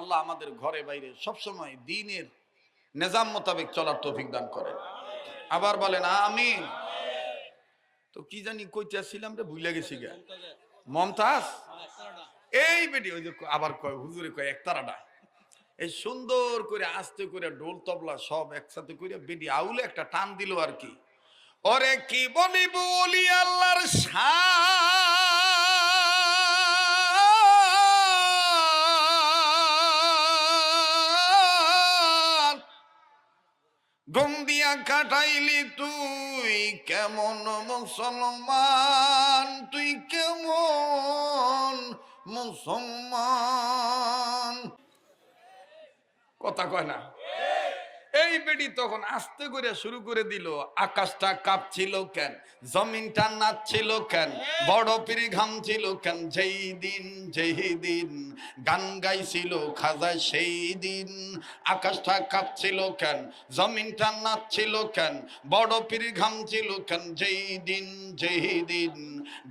আল্লাহ আমাদের ঘরে বাইরে সবসময় দিনের নিজাম মোতাবেক চলার তৌফিক দান করেন। আবার বলেন, আমিন। তো কি জানি কইতেছিলাম রে, ভুলে গেছি গা। মমতাজ? এই বেটি, ওই যে আবার কয়, হুজুরে কয় একতারাটা এই সুন্দর করে আস্তে করে ডোল তবলা সব একসাথে করে বেডি আউলে একটা টান দিল আর কি। ওরে কি বলি বলি আল্লাহর শান? কাটাইলি তুই কেমন মুসলমান? তুই কেমন মুসলমান? কথা কয় না। এই বেডি তখন আস্তে করে শুরু করে দিল, আকাশটা কাঁপছিল কেন, জমিনটা নাচছিল কেন, বড় পিরি ঘামছিল কেন, যেই দিন যেই দিন গান গাইছিল খাজা সেই দিন, আকাশটা কাঁপছিল কেন, জমিনটা নাচছিল কেন, বড় পিরি ঘামছিল কেন, যেই দিন যেই দিন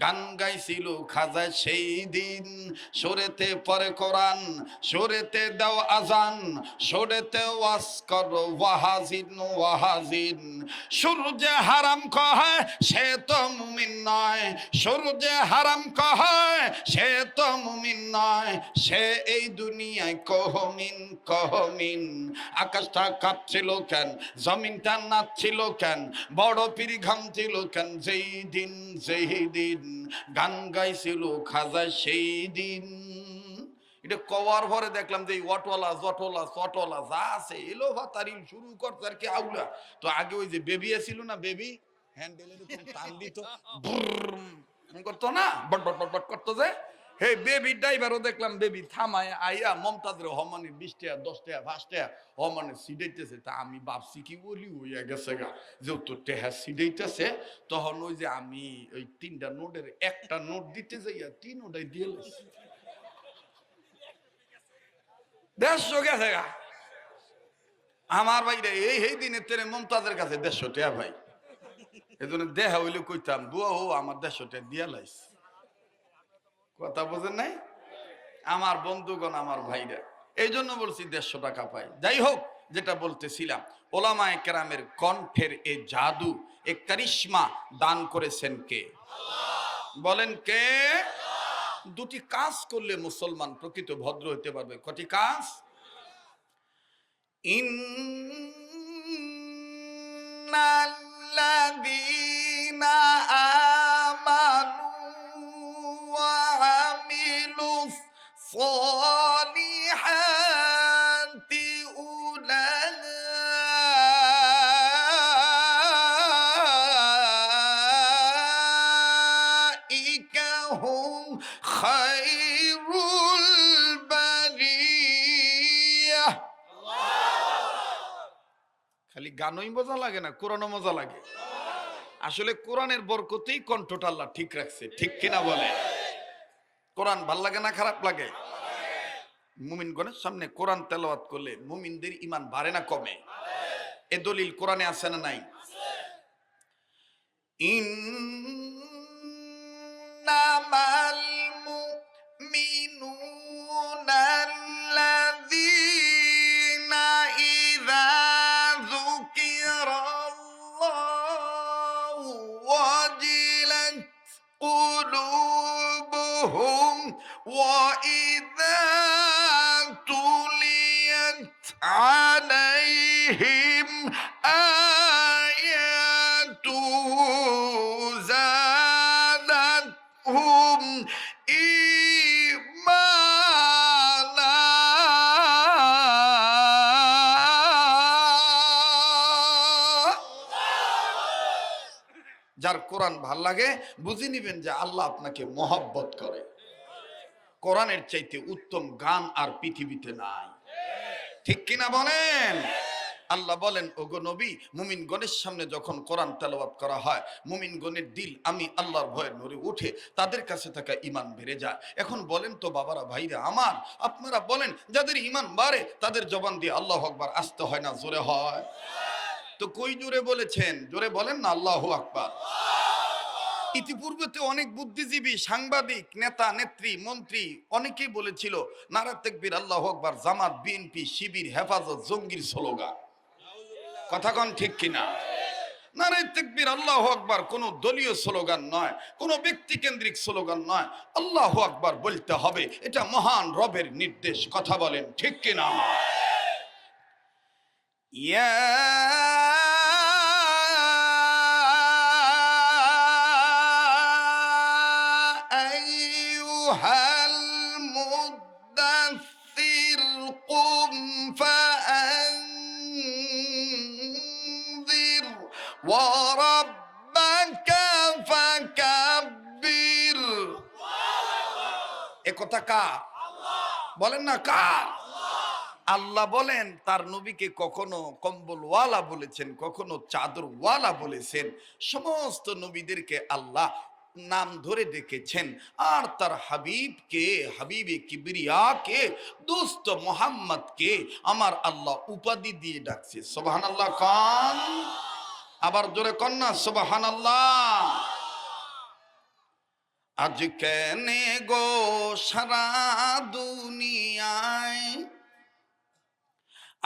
গান গাইছিল খাজা সেই দিন। সরেতে পরে কোরআন, সরেতে দাও আজান, সরেতে ওয়াস করো ওয়াহাজিন ওয়াহাজিন। সূর্য হারাম কহে, সে তো মুমিন নয়। সূর্য হারাম কহে, সে তো মুমিন নয়। সে এই দুনিয়ায় কহমিন কহমিন। আকাশটা কাঁপছিল কেন? জমিনটা নাচছিল কেন? বড় পিরি ঘামছিল কেন? যেই দিন যেই দিন। গান গাইছিল খাজা সেই দিন। এটা কওয়ার ভরে দেখলাম যে অটলা, জটলা, চটলা যা আছে এলো বা তারিল শুরু করছে আর কি আউলা। তো আগে ওই যে বেবি ছিল না, বেবি? হ্যান্ডেল টান দিত করতো না? বট বট বট বট করতো যে? হে বেবি ড্রাইভারও দেখলাম বেবি থামায়, আইয়া মমতাজের হমানে বিশ টাকা, দশ টাকা, পাঁচ টাকা হমানে সিডাইতেছে তা আমি ভাবছি, কি বলি, হইয়া গেছে গা। যেহেতু টেহা সিডাইতেছে তখন ওই যে আমি ওই তিনটা নোটের একটা নোট দিতে যাইয়া তিন ওটাই দিয়ে লাইছি। দেড়শো গেছে গা। আমার ভাইরা, এই এই দিনে তেরে মমতাজের কাছে দেড়শো টাকা ভাই। এই জন্য দেহা হইলে কইতাম দুয়া হো, আমার দেড়শো টাকা দিয়া লাইস। কথা বোঝেন নাই? আমার বন্ধুগণ, আমার ভাইরা। এই জন্য বলছি দেড়শো টাকা পাই। যাই হোক, যেটা বলতেছিলাম, ওলামায় কেরামের কণ্ঠের এ জাদু, এ কারিশ্মা দান করেছেন কে? বলেন কে? দুটি কাজ করলে মুসলমান প্রকৃত ভদ্র হতে পারবে। কটি কাজ? ইন্নাল্লাযীনা সালিহাতি উলাইকা হুম খায়রুল বারিয়াহ খালি গানই মজা লাগে না, কোরআনও মজা লাগে। আসলে কোরআনের বরকতেই কণ্ঠটা আল্লাহ ঠিক রাখছে, ঠিক কিনা বলে কোরআন ভালো লাগে না খারাপ লাগে? মুমিনগণের সামনে কোরআন তেলাওয়াত করলে মুমিনদের ইমান বাড়ে না কমে। এ দলিল কোরআনে আছে না নাই? ইন্নামাল عليهم آياته زادتهم إيمانا যার কোরআন ভাল লাগে বুঝে নিবেন যে আল্লাহ আপনাকে মহব্বত করে কোরআনের চাইতে উত্তম গান আর পৃথিবীতে নাই ঠিক কিনা বলেন? আল্লাহ বলেন, ওগো নবী, মুমিন গণের সামনে যখন কোরআন তেলাওয়াত করা হয়, মুমিন গণের দিল আমি আল্লাহর ভয়ে নড়ে উঠে তাদের কাছে থাকা ইমান বেড়ে যায়। এখন বলেন তো বাবারা, ভাইরা আমার, আপনারা বলেন, যাদের ইমান বাড়ে, তাদের জবান দিয়ে আল্লাহ আকবার আসতে হয় না, জোরে হয়? তো কই জোরে বলেছেন? জোরে বলেন না, আল্লাহ আকবার। ইতিপূর্বে তো অনেক বুদ্ধিজীবী, সাংবাদিক, নেতা, নেত্রী, মন্ত্রী অনেকেই বলেছিল, নারা তেকবির, আল্লাহ আকবার, জামাত, বিএনপি, শিবির, হেফাজত, জঙ্গির স্লোগান। কথা কন ঠিক কিনা? নারায় তেকবির, আল্লাহ আকবার, কোন দলীয় স্লোগান নয়, কোন ব্যক্তি কেন্দ্রিক স্লোগান নয়। আল্লাহ আকবার বলতে হবে, এটা মহান রবের নির্দেশ। কথা বলেন ঠিক কিনা? ইয়া একথা কা বলেন না কা আল্লাহ বলেন, তার নবীকে কখনো কম্বলওয়ালা বলেছেন, কখনো চাদরওয়ালা বলেছেন। সমস্ত নবীদেরকে আল্লাহ নাম ধরে ডেকেছেন। আর তার হাবিবকে, হাবিবে কিবরিয়াকে, দোস্ত মোহাম্মদকে আমার আল্লাহ উপাধি দিয়ে ডাকছে। সোবাহান আল্লাহ খান। আবার জোরে কন্যা সোবাহান আল্লাহ আজ কেনে গো সারা দুনিয়ায়?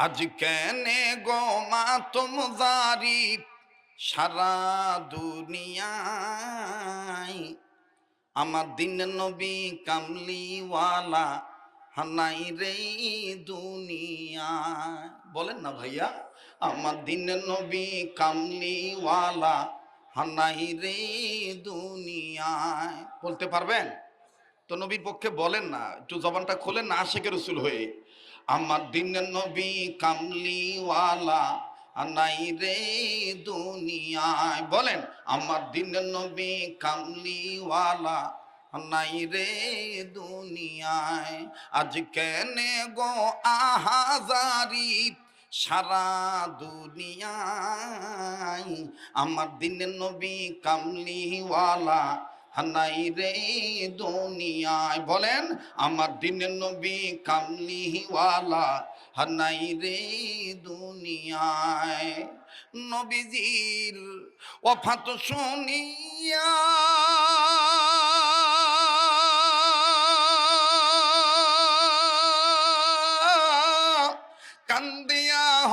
আজ কেনে গো মা তুম জারি সারা দুনিয়ায়? আমার দিন নবী কামলিওয়ালা হানাই রে দুনিয়ায়। বলেন না ভাইয়া, আমার দিন নবী কামলিওয়ালা হানাই রে দুনিয়ায়। বলতে পারবেন? তো নবীর পক্ষে বলেন না, একটু জবানটা খোলেন না আশেখ রসুল হয়ে। আমার দিনের নবী কামলিওয়ালা নাই রে দুনিয়ায়। বলেন, আমার দিনের নবী কামলিওয়ালা নাই রে দুনিয়ায়। আজ কেনে গো আহাজারি সারা দুনিয়ায় আমার দিনের নবী কামলিওয়ালা হানাই রে দুনিয়ায়। বলেন, আমার দিনের নবী কামলিওয়ালা হানাই রে দুনিয়ায়। নবীজির ওফাত শুনিয়া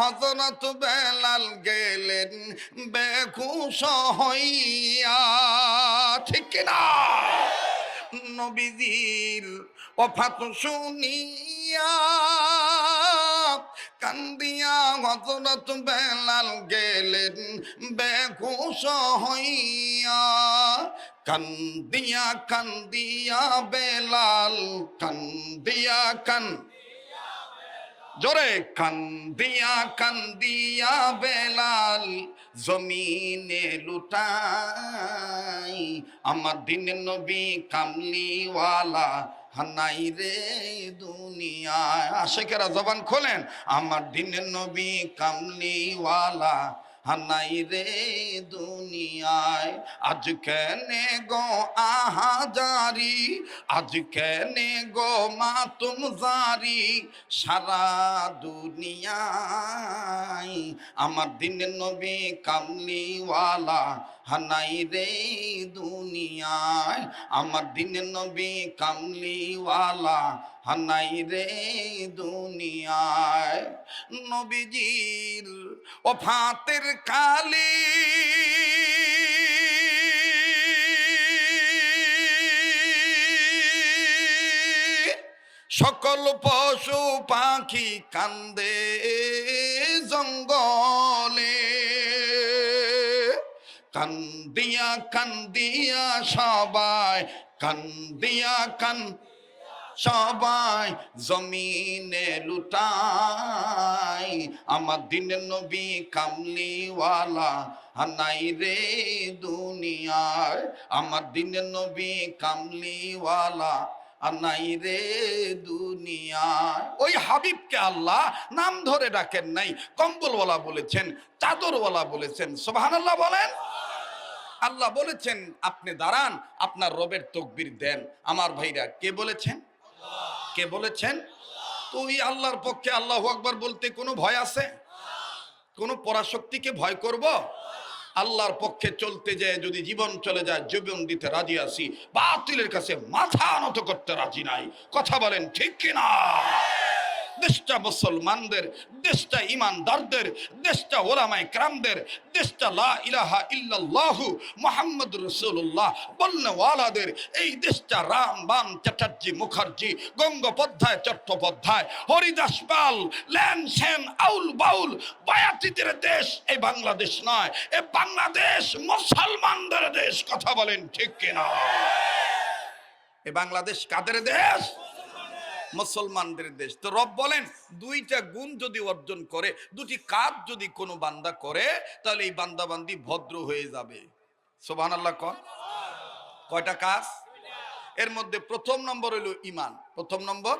হজরত বেলাল গেলেন বেখুশ হইয়া। ঠিক কিনা? নবীজির অফাত শুনিয়া কান্দিয়া হজরত বেলাল গেলেন বেখুশ হইয়া। কান্দিয়া কান্দিয়া বেলাল কান্দিয়া কান জোরে, কান্দিয়া কান্দিয়া বেলাল, জমিনে লুটাই। আমার দিন নবী কামলিওয়ালা হানাই রে দুনিয়া আশেকেরা জবান খোলেন, আমার দিন নবী কামলিওয়ালা হানাই রে দুনিয়ায়। আজ কেনে গো আহাজারি? আজ কেনে গো মা জারি? সারা দুনিয়ায় আমার দিনের নবী কামলিওয়ালা হানাই রে দুনিয়ায়। আমার দিনের নবী কামলিওয়ালা, হানাই রে দুনিয়ায়। নবীজির ওফাতের কালী সকল পশু পাখি কান্দে জঙ্গলে। কান্দিয়া কান্দিয়া সবাই, কান্দিয়া কান সবাই জমিনে লুটাই। আমার দিনের নবী কামলিওয়ালা হানাই রে দুনিয়ায়। আমার দিনের নবী কামলিওয়ালা আনাই রে দুনিয়ায়। ওই হাবিবকে আল্লাহ নাম ধরে ডাকেন নাই, কম্বলওয়ালা বলেছেন, চাদরওয়ালা বলেছেন। সোহান আল্লাহ বলেন। আল্লাহ বলেছেন, আপনি দাঁড়ান, আপনার রবের তকবির দেন। আমার ভাইরা, কে বলেছেন? কে বলেছেন? তো ওই আল্লাহর পক্ষে আল্লাহ আকবার বলতে কোনো ভয় আছে? কোনো পরাশক্তিকে ভয় করব? আল্লাহর পক্ষে চলতে যায় যদি জীবন চলে যায় জীবন দিতে রাজি আসি বাতিলের কাছে মাথা নত করতে রাজি নাই। কথা বলেন ঠিক কিনা? দেশটা মুসলমানদের, দেশটা ইমানদারদের, দেশটা ওলামাই ক্রামদের, দেশটা লা ইলাহা ইল্লাল্লাহু মুহাম্মদ রাসূলুল্লাহ বলনেওয়ালাদের, এই দেশটা রাম, বাম, চ্যাটার্জি, মুখার্জি, গঙ্গোপাধ্যায়, চট্টোপাধ্যায়, হরিদাস পাল, ল্যান সেন, আউল বাউল, বায়াতিদের দেশ এই বাংলাদেশ নয়, এ বাংলাদেশ মুসলমানদের দেশ, কথা বলেন ঠিক কিনা? এ বাংলাদেশ কাদের দেশ? মুসলমানদের দেশ। তো রব বলেন, দুইটা গুণ যদি অর্জন করে, দুটি কাজ যদি কোনো বান্দা করে, তাহলে এই বান্দাবান্দি ভদ্র হয়ে যাবে। সোবান আল্লাহ কন। কয়টা কাজ? এর মধ্যে প্রথম নম্বর হলো ইমান প্রথম নম্বর?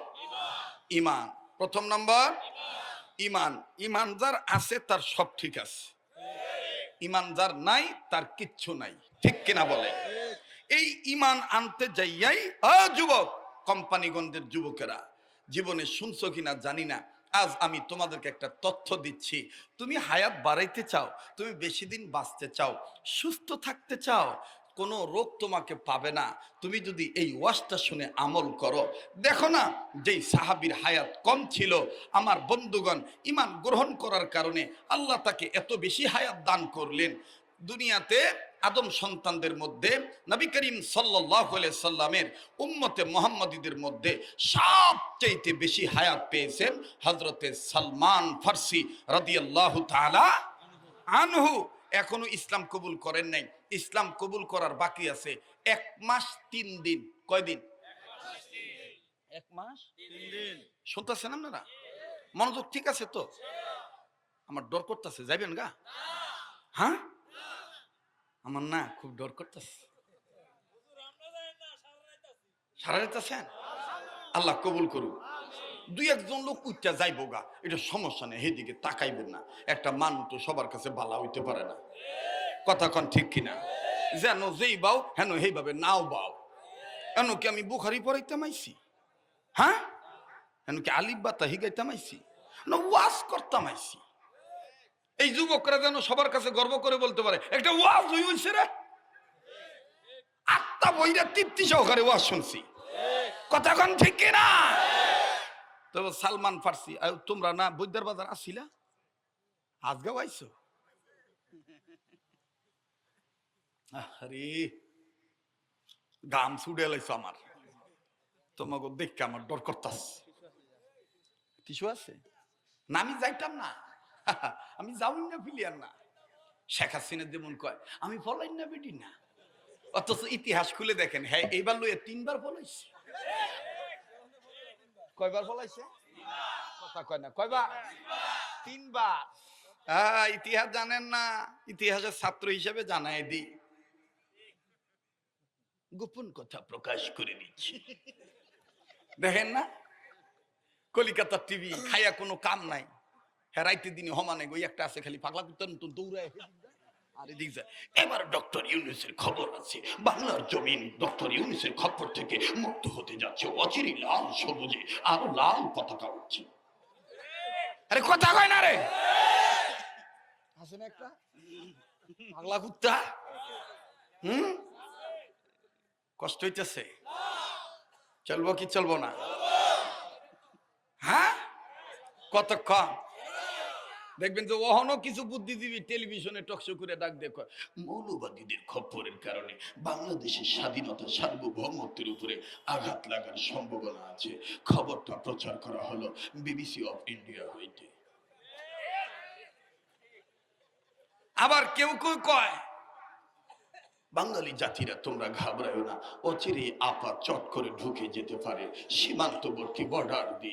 ইমান প্রথম নম্বর? ইমান ইমান যার আছে, তার সব ঠিক আছে। ইমান যার নাই, তার কিচ্ছু নাই। ঠিক কিনা বলে? এই ইমান আনতে যাইয়াই যুবক কোম্পানিগঞ্জের যুবকেরা, জীবনে শুনছো কিনা জানি না। আজ আমি তোমাদেরকে একটা তথ্য দিচ্ছি। তুমি হায়াত বাড়াইতে চাও, তুমি বেশি দিন বাঁচতে চাও, সুস্থ থাকতে চাও, কোনো রোগ তোমাকে পাবে না। তুমি যদি এই ওয়াজটা শুনে আমল করো, দেখো না যেই সাহাবির হায়াত কম ছিল, আমার বন্ধুগণ ইমান গ্রহণ করার কারণে আল্লাহ তাকে এত বেশি হায়াত দান করলেন। দুনিয়াতে আদম সন্তানদের মধ্যে নবী করিম সাল্লাহ সাল্লামের উম্মতে মোহাম্মদীদের মধ্যে সবচাইতে বেশি হায়াত পেয়েছেন হজরতে সালমান ফার্সি রাদিয়াল্লাহু তাআলা আনহু। এখনও ইসলাম কবুল করেন নাই। ইসলাম কবুল করার বাকি আছে এক মাস তিন দিন। কয়দিন এক মাস শুনতেছেন আপনারা? মনোযোগ ঠিক আছে তো? আমার ডর করতেছে যাইবেন গা? হ্যাঁ? আমার না খুব ডর করতেছে। সারা রাইতেছেন আল্লাহ কবুল করুক। দুই একজন লোক উচ্চা যাইব গা, এটা সমস্যা নেই সেদিকে তাকাইবেন না। একটা মানুষ তো সবার কাছে বালা হইতে পারে না। কথা কন ঠিক কিনা? যেন যেই বাও, হেন সেইভাবে নাও বাও। এন কি আমি বুখারি পড়াইতাম আইছি? হ্যাঁ? এন কি আলিফ বা তাহি গাইতাম আইছি? না ওয়াজ করতাম আইছি? এই যুবকরা যেন সবার কাছে গর্ব করে বলতে পারে, একটা ওয়াজ হই হইছে রে। আত্মা বইরা তৃপ্তি সহকারে ওয়াজ শুনছি। কথা কন ঠিক কিনা তবে সালমান ফার্সি তোমরা না বৈদ্যার বাজার আসিলা? আজগাও আইছো? আরে গাম ছুড়ে লাইছো আমার। তোমাকে দেখে আমার ডর করতাস টিসু আছে? না, আমি যাইতাম না। আমি যাওই না ফিলিয়ার না। শেখ হাসিনা যেমন কয়, আমি ফলাই না বেটি না। অথচ ইতিহাস খুলে দেখেন হ্যাঁ এইবার লইয়া তিনবার ফলাইছে। কয়বার ফলাইছে? কথা কয় না, কয়বার? তিনবার। হ্যাঁ ইতিহাস জানেন না, ইতিহাসের ছাত্র হিসেবে জানাই দিই। গোপন কথা প্রকাশ করে দিচ্ছি দেখেন না, কলিকাতা টিভি খাইয়া কোনো কাম নাই। হ্যাঁ রাইতে দিনে হমানে গই একটা আছে খালি পাগলা করতে নতুন দৌড়ায় এবার ডক্টর ইউনুসের খবর আছে। বাংলার জমিন ডক্টর ইউনুসের খবর থেকে মুক্ত হতে যাচ্ছে অচিরি লাল সবুজে আরও লাল পতাকা উঠছে। আরে কথা কয় না রে। আছে না একটা? পাগলা কুত্তা? হুম? কষ্ট হইতেছে। চলবো কি চলবো না? হ্যাঁ? কতক্ষণ? দেখবেন যে ওহনো কিছু বুদ্ধিজীবী টেলিভিশনে টকশো করে ডাক দেখো মৌলবাদীদের খপ্পরের কারণে বাংলাদেশের স্বাধীনতা সার্বভৌমত্বের উপরে আঘাত লাগার সম্ভাবনা আছে। খবরটা প্রচার করা হলো বিবিসি অফ ইন্ডিয়া হইতে। আবার কেউ কেউ কয়, বাঙালি জাতিরা, তোমরা ঘাবড়ায় না। অচিরে আপা চট করে ঢুকে যেতে পারে সীমান্তবর্তী বর্ডার দিয়ে।